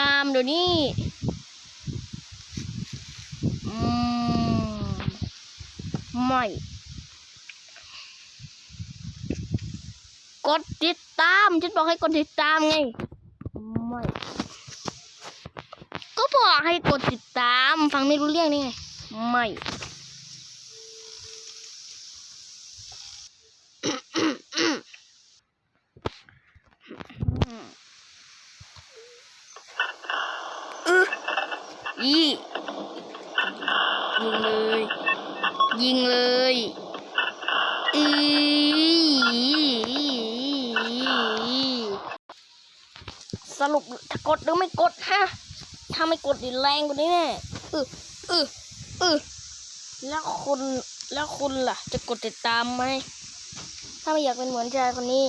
ตามเดี๋ยวนี้อืมไม่กดติดตามฉันบอกให้กดติดตามไง ไม่ ก็บอกให้กดติดตาม ฟังไม่รู้เรื่องนี่ไง ไม่ อียิงเลย ยิงเลยอีสรุปจะกดหรือไม่กดฮะ ถ้าไม่กดดิแรงกว่านี้แน่อืออืออือแล้วคุณแล้วคุณล่ะ จะกดติดตามไหม ถ้าไม่อยากเป็นเหมือนชายคนนี้